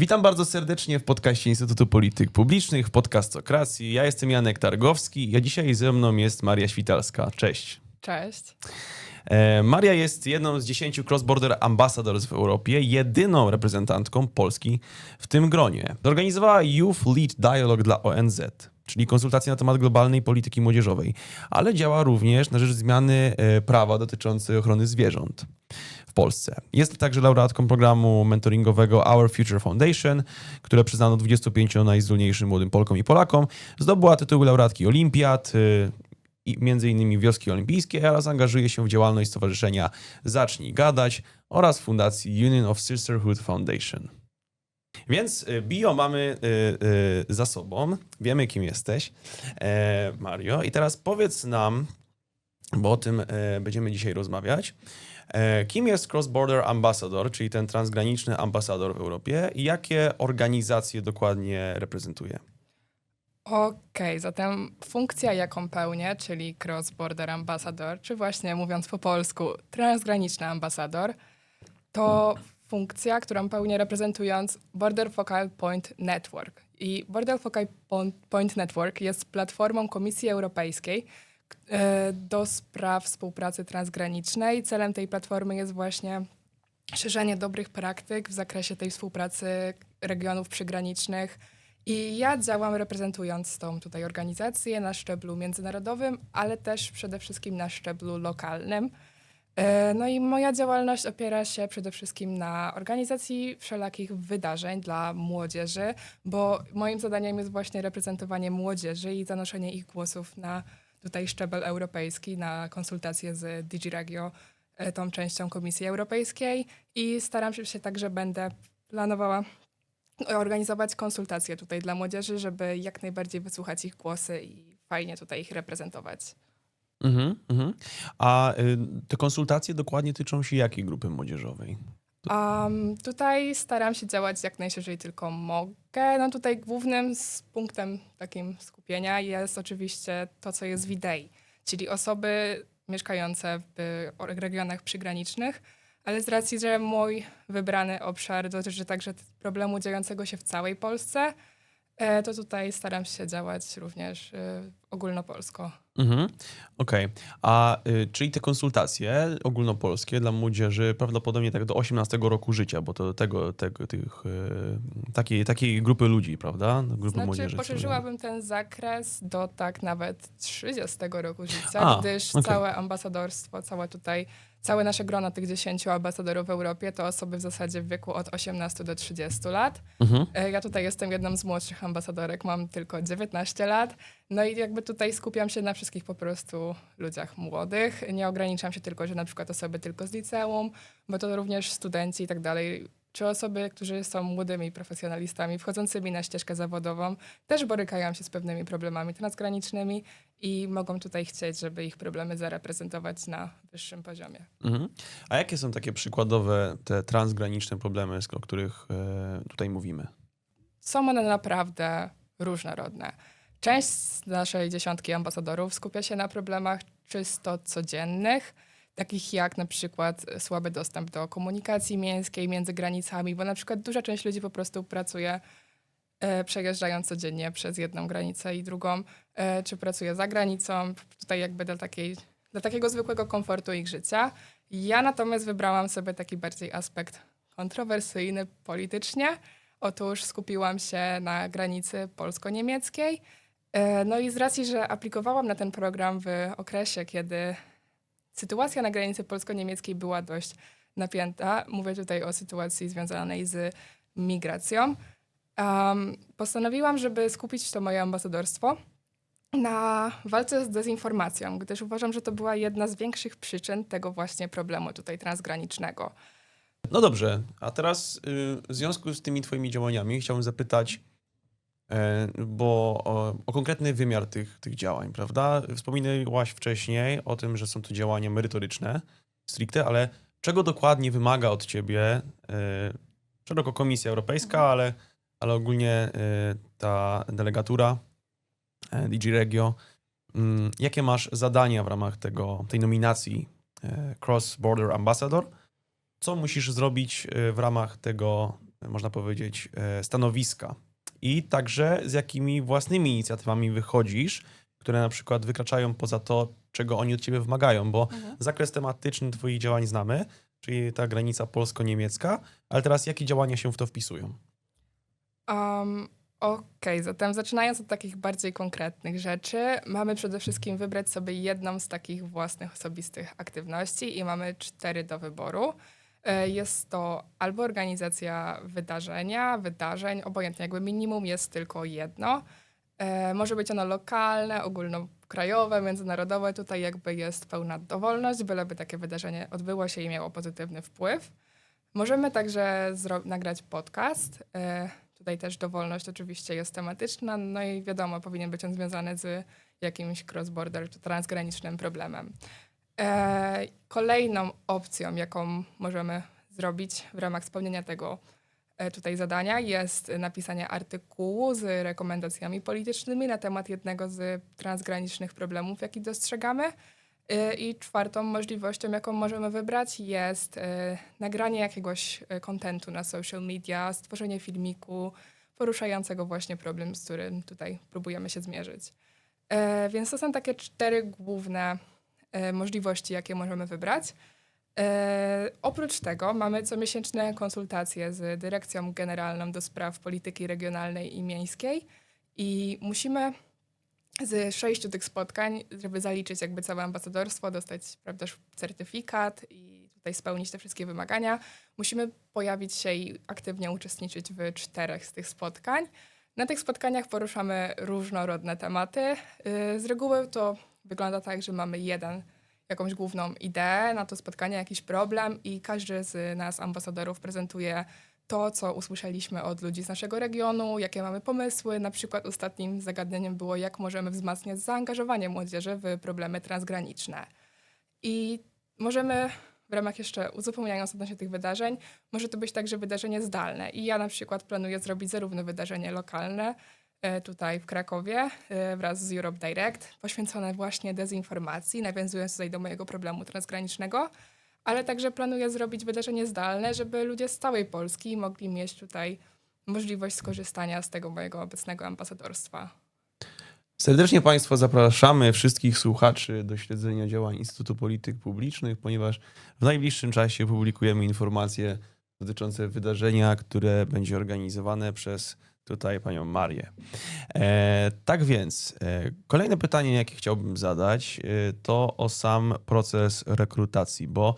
Witam bardzo serdecznie w podcaście Instytutu Polityk Publicznych, w podcastokracji. Ja jestem Janek Targowski, a dzisiaj ze mną jest Maria Świtalska. Cześć. Cześć. E, Maria jest jedną z dziesięciu cross-border ambassadors w Europie, jedyną reprezentantką Polski w tym gronie. Zorganizowała Youth Lead Dialogue dla ONZ, czyli konsultacje na temat globalnej polityki młodzieżowej, ale działa również na rzecz zmiany e, prawa dotyczącej ochrony zwierząt w Polsce. Jest także laureatką programu mentoringowego Our Future Foundation, które przyznano 25 najzdolniejszym młodym Polkom i Polakom. Zdobyła tytuły laureatki Olimpiad, y, między innymi Wioski Olimpijskie oraz angażuje się w działalność Stowarzyszenia Zacznij Gadać oraz Fundacji Union of Sisterhood Foundation. Więc y, bio mamy y, za sobą, wiemy kim jesteś, e, Mario. I teraz powiedz nam, bo o tym e, będziemy dzisiaj rozmawiać, kim jest Cross Border Ambassador, czyli ten transgraniczny ambasador w Europie i jakie organizacje dokładnie reprezentuje? Okej, zatem funkcja, jaką pełnię, czyli Cross Border Ambassador, czy właśnie mówiąc po polsku, transgraniczny ambasador, to funkcja, którą pełnię reprezentując Border Focal Point Network. I Border Focal Point Network jest platformą Komisji Europejskiej e, do spraw współpracy transgranicznej. Celem tej platformy jest właśnie szerzenie dobrych praktyk w zakresie tej współpracy regionów przygranicznych. I ja działam reprezentując tą tutaj organizację na szczeblu międzynarodowym, ale też przede wszystkim na szczeblu lokalnym. E, No i moja działalność opiera się przede wszystkim na organizacji wszelakich wydarzeń dla młodzieży, bo moim zadaniem jest właśnie reprezentowanie młodzieży i zanoszenie ich głosów na tutaj szczebel europejski, na konsultacje z DigiRegio, e, tą częścią Komisji Europejskiej i staram się także, będę planowała organizować konsultacje tutaj dla młodzieży, żeby jak najbardziej wysłuchać ich głosy i fajnie tutaj ich reprezentować. Mhm, mhm. A y, te konsultacje dokładnie tyczą się jakiej grupy młodzieżowej? Um, tutaj staram się działać jak najszerzej tylko mogę. No tutaj głównym z punktem takim skupienia jest oczywiście to, co jest w idei, czyli osoby mieszkające w regionach przygranicznych, ale z racji, że mój wybrany obszar dotyczy także problemu dziejącego się w całej Polsce, e, to tutaj staram się działać również e, ogólnopolsko. Mhm. Okej. A y, czyli te konsultacje ogólnopolskie dla młodzieży prawdopodobnie tak do 18 roku życia, bo to do tego, tego tych, y, takiej, takiej grupy ludzi, prawda? Grupy Znaczy, młodzieży. poszerzyłabym ten zakres do tak nawet 30 roku życia, A, gdyż okej. całe ambasadorstwo, całe tutaj, całe nasze grono tych 10 ambasadorów w Europie to osoby w zasadzie w wieku od 18 do 30 lat. Mhm. E, Ja tutaj jestem jedną z młodszych ambasadorek, mam tylko 19 lat. No i jakby tutaj skupiam się na wszystkich po prostu ludziach młodych. Nie ograniczam się tylko, że na przykład osoby tylko z liceum, bo to również studenci i tak dalej. Czy osoby, którzy są młodymi profesjonalistami, wchodzącymi na ścieżkę zawodową, też borykają się z pewnymi problemami transgranicznymi i mogą tutaj chcieć, żeby ich problemy zareprezentować na wyższym poziomie. Mhm. A jakie są takie przykładowe te transgraniczne problemy, o których e, tutaj mówimy? są one naprawdę różnorodne. Część z naszej dziesiątki ambasadorów skupia się na problemach czysto codziennych, takich jak na przykład słaby dostęp do komunikacji miejskiej między granicami, bo na przykład duża część ludzi po prostu pracuje e, przejeżdżając codziennie przez jedną granicę i drugą, e, czy pracuje za granicą, tutaj jakby dla, takiej, dla takiego zwykłego komfortu ich życia. Ja natomiast wybrałam sobie taki bardziej aspekt kontrowersyjny politycznie, Otóż skupiłam się na granicy polsko-niemieckiej. E, No i z racji, że aplikowałam na ten program w okresie, kiedy sytuacja na granicy polsko-niemieckiej była dość napięta, mówię tutaj o sytuacji związanej z migracją, um, postanowiłam, żeby skupić to moje ambasadorstwo na walce z dezinformacją, gdyż uważam, że to była jedna z większych przyczyn tego właśnie problemu tutaj transgranicznego. No dobrze, a teraz y, w związku z tymi twoimi działaniami chciałbym zapytać, bo o, o konkretny wymiar tych, tych działań, prawda? Wspominałaś wcześniej o tym, że są to działania merytoryczne, stricte, ale czego dokładnie wymaga od ciebie e, szeroko Komisja Europejska, ale, ale ogólnie e, ta delegatura e, DG Regio? Mm, Jakie masz zadania w ramach tego, tej nominacji e, Cross Border Ambassador? co musisz zrobić w ramach tego, można powiedzieć, e, stanowiska i także z jakimi własnymi inicjatywami wychodzisz, które na przykład wykraczają poza to, czego oni od ciebie wymagają, bo zakres tematyczny twoich działań znamy, czyli ta granica polsko-niemiecka, ale teraz jakie działania się w to wpisują? Um, Okej, zatem zaczynając od takich bardziej konkretnych rzeczy, mamy przede wszystkim wybrać sobie jedną z takich własnych osobistych aktywności i mamy cztery do wyboru. E, Jest to albo organizacja wydarzenia, wydarzeń, obojętnie jakby minimum jest tylko jedno. E, Może być ono lokalne, ogólnokrajowe, międzynarodowe. Tutaj jakby jest pełna dowolność, byleby takie wydarzenie odbyło się i miało pozytywny wpływ. Możemy także nagrać podcast. E, Tutaj też dowolność oczywiście jest tematyczna, no i wiadomo, powinien być on związany z jakimś cross-border czy transgranicznym problemem. E, kolejną opcją, jaką możemy zrobić w ramach spełnienia tego e, tutaj zadania jest napisanie artykułu z rekomendacjami politycznymi na temat jednego z transgranicznych problemów, jaki dostrzegamy. Y, I czwartą możliwością, jaką możemy wybrać, jest nagranie jakiegoś kontentu na social media, stworzenie filmiku poruszającego właśnie problem, z którym tutaj próbujemy się zmierzyć. E, Więc to są takie cztery główne e, możliwości, jakie możemy wybrać. E, Oprócz tego mamy comiesięczne konsultacje z Dyrekcją Generalną do Spraw Polityki Regionalnej i Miejskiej i musimy z sześciu tych spotkań, żeby zaliczyć jakby całe ambasadorstwo, dostać prawda, certyfikat i tutaj spełnić te wszystkie wymagania, musimy pojawić się i aktywnie uczestniczyć w czterech z tych spotkań. Na tych spotkaniach poruszamy różnorodne tematy. Yy, Z reguły to wygląda tak, że mamy jeden, jakąś główną ideę na to spotkanie, jakiś problem i każdy z nas, ambasadorów, prezentuje to, co usłyszeliśmy od ludzi z naszego regionu, jakie mamy pomysły. Na przykład ostatnim zagadnieniem było, jak możemy wzmacniać zaangażowanie młodzieży w problemy transgraniczne. I możemy w ramach jeszcze uzupełniając odnośnie tych wydarzeń, może to być także wydarzenie zdalne. I ja na przykład planuję zrobić zarówno wydarzenie lokalne tutaj w Krakowie e, wraz z Europe Direct, poświęcone właśnie dezinformacji, nawiązując tutaj do mojego problemu transgranicznego, ale także planuję zrobić wydarzenie zdalne, żeby ludzie z całej Polski mogli mieć tutaj możliwość skorzystania z tego mojego obecnego ambasadorstwa. Serdecznie Państwa zapraszamy wszystkich słuchaczy do śledzenia działań Instytutu Polityk Publicznych, ponieważ w najbliższym czasie publikujemy informacje dotyczące wydarzenia, które będzie organizowane przez tutaj panią Marię. E, tak więc, e, kolejne pytanie, jakie chciałbym zadać, e, to o sam proces rekrutacji, bo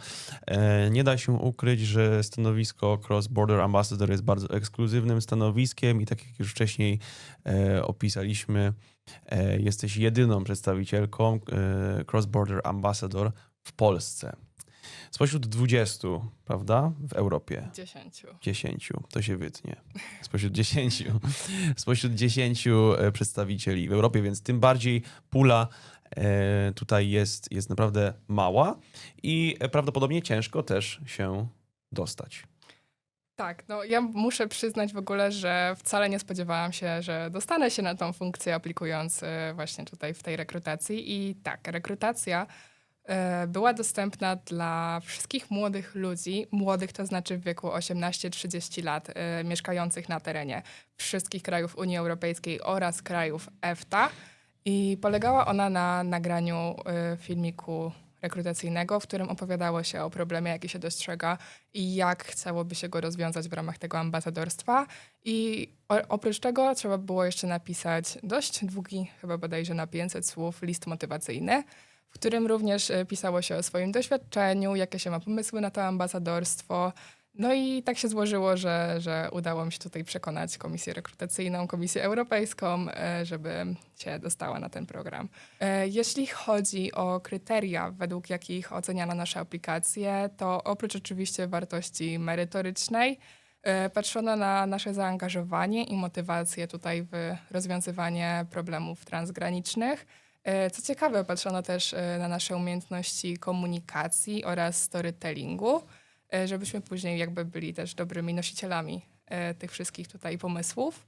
e, nie da się ukryć, że stanowisko Cross Border Ambassador jest bardzo ekskluzywnym stanowiskiem i tak jak już wcześniej e, opisaliśmy, e, jesteś jedyną przedstawicielką e, Cross Border Ambassador w Polsce. Spośród 20, prawda, w Europie. Dziesięciu. 10, to się wytnie. Spośród 10, spośród 10 e, przedstawicieli w Europie, więc tym bardziej pula e, tutaj jest, jest naprawdę mała i e, prawdopodobnie ciężko też się dostać. Tak, no ja muszę przyznać w ogóle, że wcale nie spodziewałam się, że dostanę się na tą funkcję aplikując właśnie tutaj w tej rekrutacji. I tak, rekrutacja była dostępna dla wszystkich młodych ludzi, młodych to znaczy w wieku 18-30 lat, e, mieszkających na terenie wszystkich krajów Unii Europejskiej oraz krajów EFTA. I polegała ona na nagraniu e, filmiku rekrutacyjnego, w którym opowiadało się o problemie, jaki się dostrzega i jak chciałoby się go rozwiązać w ramach tego ambasadorstwa. I oprócz tego trzeba było jeszcze napisać dość długi, chyba bodajże na 500 słów, list motywacyjny, w którym również e, pisało się o swoim doświadczeniu, jakie się ma pomysły na to ambasadorstwo. No i tak się złożyło, że, że udało mi się tutaj przekonać Komisję Rekrutacyjną, Komisję Europejską, e, żeby się dostała na ten program. E, Jeśli chodzi o kryteria, według jakich oceniano nasze aplikacje, to oprócz oczywiście wartości merytorycznej, patrzono na nasze zaangażowanie i motywację tutaj w rozwiązywanie problemów transgranicznych. E, Co ciekawe, patrzono też e, na nasze umiejętności komunikacji oraz storytellingu, e, żebyśmy później jakby byli też dobrymi nosicielami tych wszystkich tutaj pomysłów.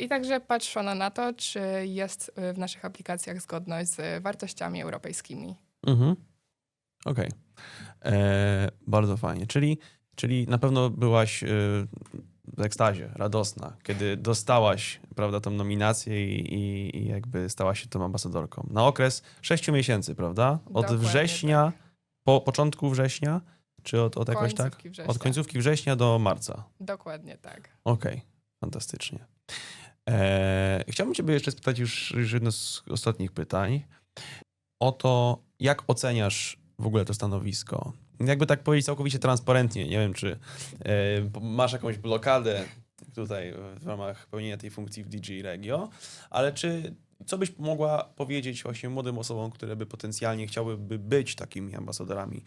I także patrzono na to, czy jest w naszych aplikacjach zgodność z wartościami europejskimi. Mhm. Okej. E, Bardzo fajnie. Czyli Czyli na pewno byłaś w ekstazie, radosna, kiedy dostałaś prawda, tą nominację i, i, i jakby stałaś się tą ambasadorką. Na okres sześciu miesięcy, prawda? Od Dokładnie września, po początku września, czy od, od jakoś tak? Września. Od końcówki września do marca. Dokładnie tak. Okej, fantastycznie. Eee, chciałbym Ciebie jeszcze spytać już, już jedno z ostatnich pytań o to, jak oceniasz w ogóle to stanowisko. Jakby tak powiedzieć całkowicie transparentnie, nie wiem, czy e, masz jakąś blokadę tutaj w ramach pełnienia tej funkcji w DG Regio, ale czy co byś mogła powiedzieć właśnie młodym osobom, które by potencjalnie chciałyby być takimi ambasadorami?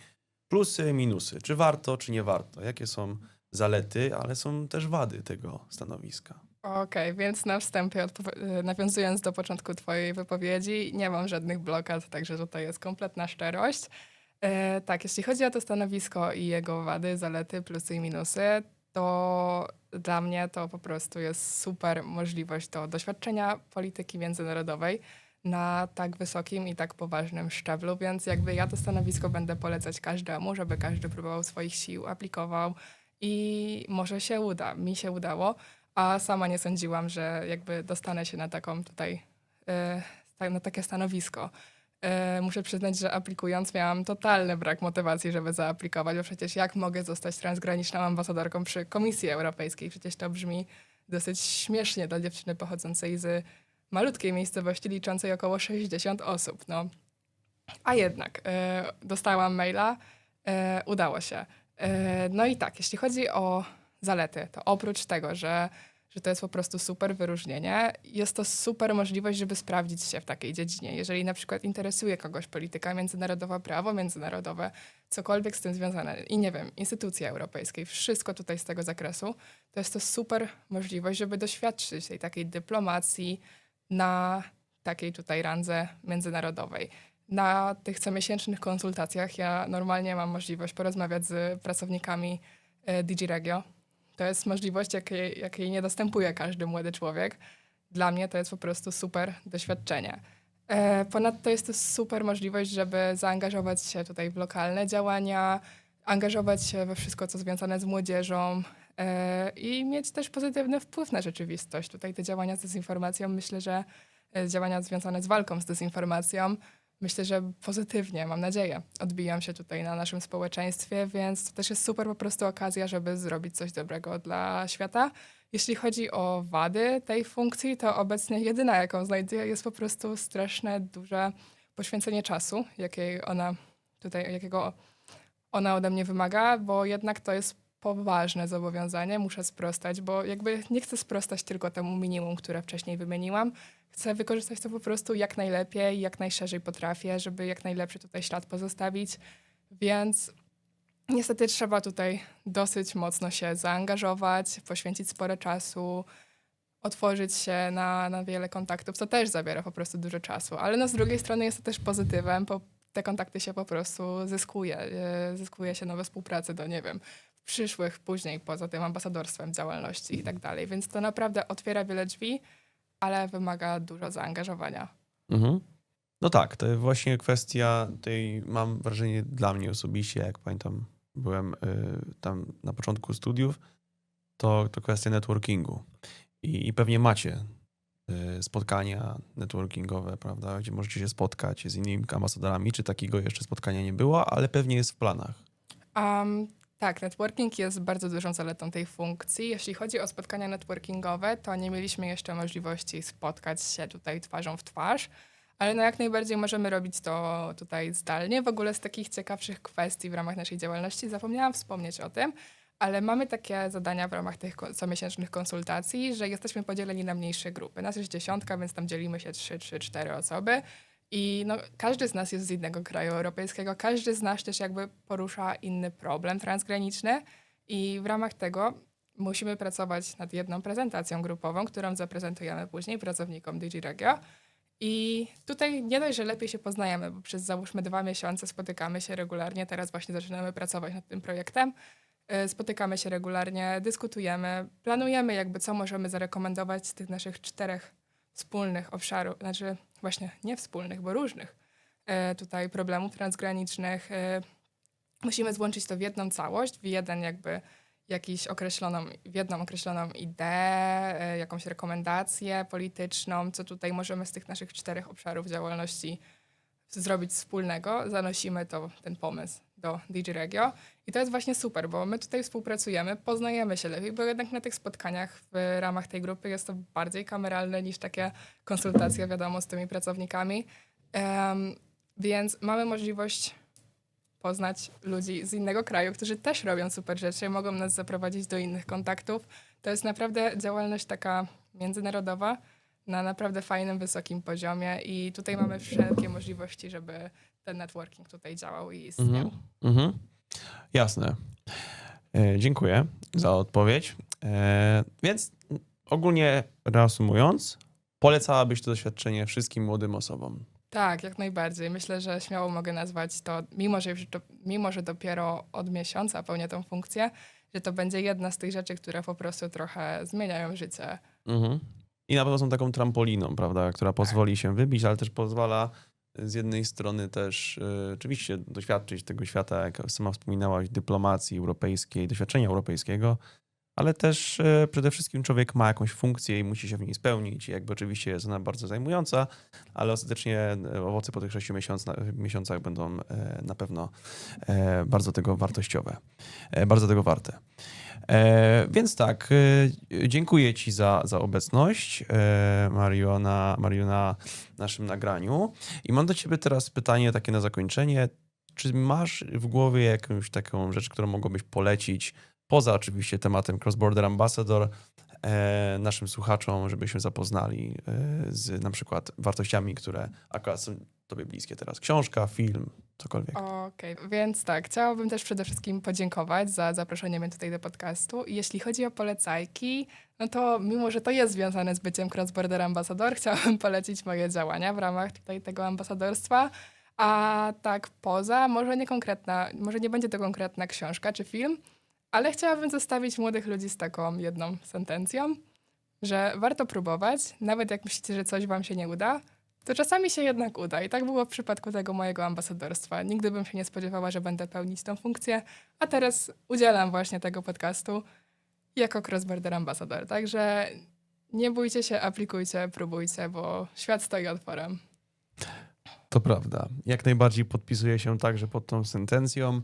Plusy, minusy. Czy warto, czy nie warto? Jakie są zalety, ale są też wady tego stanowiska? Okej, więc na wstępie, y, nawiązując do początku Twojej wypowiedzi, nie mam żadnych blokad, także tutaj jest kompletna szczerość. E, tak, jeśli chodzi o to stanowisko i jego wady, zalety, plusy i minusy, to dla mnie to po prostu jest super możliwość do doświadczenia polityki międzynarodowej na tak wysokim i tak poważnym szczeblu, więc jakby ja to stanowisko będę polecać każdemu, żeby każdy próbował swoich sił, aplikował i może się uda. Mi się udało, a sama nie sądziłam, że jakby dostanę się na taką tutaj, sta- na takie stanowisko. E, muszę przyznać, że aplikując miałam totalny brak motywacji, żeby zaaplikować, bo przecież jak mogę zostać transgraniczną ambasadorką przy Komisji Europejskiej? Przecież to brzmi dosyć śmiesznie dla dziewczyny pochodzącej z malutkiej miejscowości liczącej około 60 osób. No. A jednak e, dostałam maila, e, udało się. E, no i tak, jeśli chodzi o zalety, to oprócz tego, że, że to jest po prostu super wyróżnienie, jest to super możliwość, żeby sprawdzić się w takiej dziedzinie. Jeżeli na przykład interesuje kogoś polityka międzynarodowa, prawo międzynarodowe, cokolwiek z tym związane i nie wiem, instytucje europejskie, wszystko tutaj z tego zakresu, to jest to super możliwość, żeby doświadczyć tej takiej dyplomacji na takiej tutaj randze międzynarodowej. Na tych comiesięcznych konsultacjach ja normalnie mam możliwość porozmawiać z pracownikami e, DG Regio. To jest możliwość, jakiej, jakiej nie dostępuje każdy młody człowiek. Dla mnie to jest po prostu super doświadczenie. E, Ponadto jest to super możliwość, żeby zaangażować się tutaj w lokalne działania, angażować się we wszystko, co związane z młodzieżą e, i mieć też pozytywny wpływ na rzeczywistość. Tutaj te działania z dezinformacją, myślę, że e, działania związane z walką z dezinformacją, myślę, że pozytywnie, mam nadzieję, odbijam się tutaj na naszym społeczeństwie, więc to też jest super po prostu okazja, żeby zrobić coś dobrego dla świata. Jeśli chodzi o wady tej funkcji, to obecnie jedyna, jaką znajduję, jest po prostu straszne, duże poświęcenie czasu, jakiej ona tutaj, jakiego ona ode mnie wymaga, bo jednak to jest poważne zobowiązanie, muszę sprostać, bo jakby nie chcę sprostać tylko temu minimum, które wcześniej wymieniłam. Chcę wykorzystać to po prostu jak najlepiej, jak najszerzej potrafię, żeby jak najlepszy tutaj ślad pozostawić, więc niestety trzeba tutaj dosyć mocno się zaangażować, poświęcić sporo czasu, otworzyć się na, na wiele kontaktów, co też zabiera po prostu dużo czasu, ale no z drugiej strony jest to też pozytywem, bo te kontakty się po prostu zyskuje, e, zyskuje się nowe współprace do, nie wiem, przyszłych, później poza tym ambasadorstwem działalności i tak dalej, więc to naprawdę otwiera wiele drzwi, ale wymaga dużo zaangażowania. Mhm. No tak, to właśnie kwestia tej, mam wrażenie, dla mnie osobiście, jak pamiętam, byłem y, tam na początku studiów, to, to kwestia networkingu. I, I pewnie macie y, spotkania networkingowe, prawda, gdzie możecie się spotkać z innymi ambasadorami, czy takiego jeszcze spotkania nie było, ale pewnie jest w planach. Um, tak, networking jest bardzo dużą zaletą tej funkcji. Jeśli chodzi o spotkania networkingowe, to nie mieliśmy jeszcze możliwości spotkać się tutaj twarzą w twarz, ale no jak najbardziej możemy robić to tutaj zdalnie. W ogóle z takich ciekawszych kwestii w ramach naszej działalności zapomniałam wspomnieć o tym, ale mamy takie zadania w ramach tych comiesięcznych konsultacji, że jesteśmy podzieleni na mniejsze grupy. Nas jest dziesiątka, więc tam dzielimy się trzy, trzy, cztery osoby. I no, każdy z nas jest z innego kraju europejskiego, każdy z nas też jakby porusza inny problem transgraniczny i w ramach tego musimy pracować nad jedną prezentacją grupową, którą zaprezentujemy później pracownikom DigiRegio. I tutaj nie dość, że lepiej się poznajemy, bo przez załóżmy dwa miesiące spotykamy się regularnie, teraz właśnie zaczynamy pracować nad tym projektem. Y, Spotykamy się regularnie, dyskutujemy, planujemy jakby co możemy zarekomendować z tych naszych czterech wspólnych obszarów, znaczy właśnie nie wspólnych, bo różnych e, tutaj problemów transgranicznych. E, musimy złączyć to w jedną całość, w jeden jakby jakiś określoną, w jedną określoną ideę, e, jakąś rekomendację polityczną, co tutaj możemy z tych naszych czterech obszarów działalności zrobić wspólnego. Zanosimy to, ten pomysł do DJ i to jest właśnie super, bo my tutaj współpracujemy, poznajemy się lepiej, bo jednak na tych spotkaniach w ramach tej grupy jest to bardziej kameralne niż takie konsultacje, wiadomo, z tymi pracownikami. Em, więc mamy możliwość poznać ludzi z innego kraju, którzy też robią super rzeczy, mogą nas zaprowadzić do innych kontaktów. To jest naprawdę działalność taka międzynarodowa na naprawdę fajnym, wysokim poziomie i tutaj mamy wszelkie możliwości, żeby ten networking tutaj działał i istniał. Mhm. Mhm. Jasne. E, dziękuję za odpowiedź. E, więc ogólnie reasumując, polecałabyś to doświadczenie wszystkim młodym osobom. Tak, jak najbardziej. Myślę, że śmiało mogę nazwać to, mimo że, już do, mimo że dopiero od miesiąca pełnię tą funkcję, że to będzie jedna z tych rzeczy, które po prostu trochę zmieniają życie. Mhm. I na pewno są taką trampoliną, prawda, która pozwoli się wybić, ale też pozwala z jednej strony też e, oczywiście doświadczyć tego świata, jak sama wspominałaś, dyplomacji europejskiej, doświadczenia europejskiego, ale też e, przede wszystkim człowiek ma jakąś funkcję i musi się w niej spełnić. Jakby oczywiście jest ona bardzo zajmująca, ale ostatecznie e, owoce po tych sześciu miesiąc, miesiącach będą e, na pewno bardzo tego wartościowe, bardzo tego warte. Więc tak, dziękuję Ci za, za obecność, e, Mario, na, Mario, na naszym nagraniu. I mam do Ciebie teraz pytanie takie na zakończenie. Czy masz w głowie jakąś taką rzecz, którą mogłabyś polecić, poza oczywiście tematem Cross Border Ambassador, e, naszym słuchaczom, żeby się zapoznali e, z na przykład wartościami, które akurat są Tobie bliskie teraz? Książka, film, cokolwiek. Okej, więc tak, chciałabym też przede wszystkim podziękować za zaproszenie mnie tutaj do podcastu. I jeśli chodzi o polecajki, no to mimo, że to jest związane z byciem Cross Border Ambassador, chciałabym polecić moje działania w ramach tutaj tego ambasadorstwa. A tak poza, może nie konkretna, może nie będzie to konkretna książka czy film, ale chciałabym zostawić młodych ludzi z taką jedną sentencją, że warto próbować, nawet jak myślicie, że coś wam się nie uda, to czasami się jednak uda. I tak było w przypadku tego mojego ambasadorstwa. Nigdy bym się nie spodziewała, że będę pełnić tą funkcję, a teraz udzielam właśnie tego podcastu jako cross-border ambasador. Także nie bójcie się, aplikujcie, próbujcie, bo świat stoi otworem. To prawda. Jak najbardziej podpisuję się także pod tą sentencją.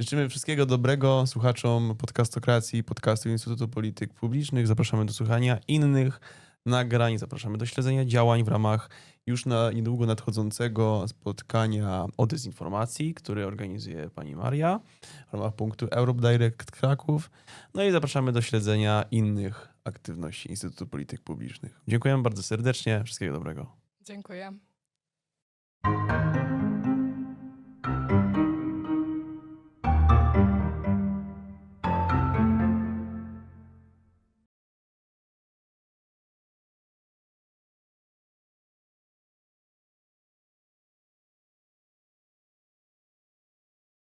Życzymy wszystkiego dobrego słuchaczom podcastokracji, podcastu Instytutu Polityk Publicznych. Zapraszamy do słuchania innych nagrań, zapraszamy do śledzenia działań w ramach już na niedługo nadchodzącego spotkania o dezinformacji, które organizuje pani Maria w ramach punktu Europe Direct Kraków. No i zapraszamy do śledzenia innych aktywności Instytutu Polityk Publicznych. Dziękujemy bardzo serdecznie. Wszystkiego dobrego. Dziękuję.